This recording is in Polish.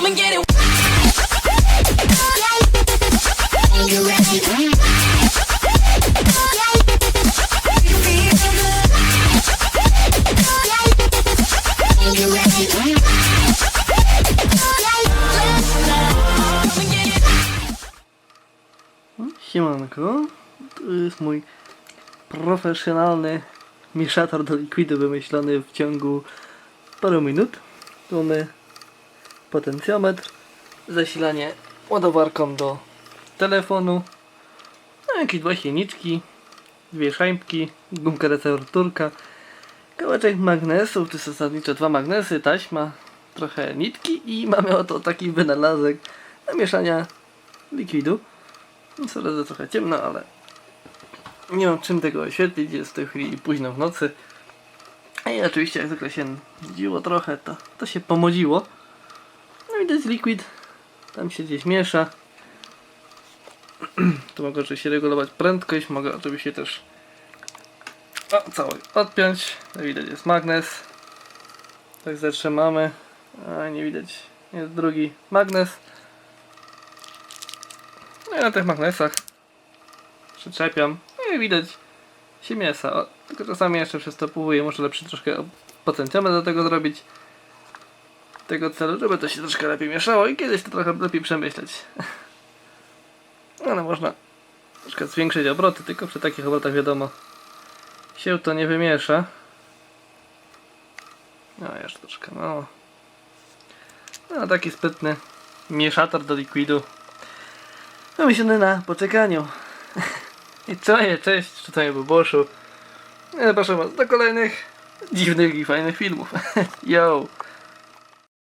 Come and. Siemanko, to jest mój profesjonalny mieszator do likwidu wymyślony w ciągu paru minut. Tu mamy potencjometr, zasilanie ładowarką do telefonu, no, jakieś dwa silniczki, dwie szajbki, gumka recepturka, kawałeczek magnesów, to są zasadniczo dwa magnesy, taśma, trochę nitki i mamy oto taki wynalazek do mieszania likwidu. Coraz to trochę ciemno, ale nie mam czym tego oświetlić, jest w tej chwili późno w nocy. I oczywiście jak zwykle się dziło trochę, to, to się pomodziło. I to jest liquid, tam się gdzieś miesza. tu mogę oczywiście regulować prędkość, mogę oczywiście też o, cały odpiąć. Widać jest magnes. Tak zatrzymamy. A nie widać, jest drugi magnes. No i na tych magnesach przyczepiam. No i widać się miesa. O, tylko czasami jeszcze przystopowuję. Muszę lepszy troszkę potencjometr do tego zrobić. Tego celu, żeby to się troszkę lepiej mieszało i kiedyś to trochę lepiej przemyśleć. Ale można troszkę zwiększyć obroty, tylko przy takich obrotach wiadomo się to nie wymiesza. No jeszcze troszkę mało. No taki sprytny mieszator do likwidu. Wymyślony na poczekaniu. I co je, cześć, czytanie Boboszu. Zapraszam was do kolejnych dziwnych i fajnych filmów. Yo!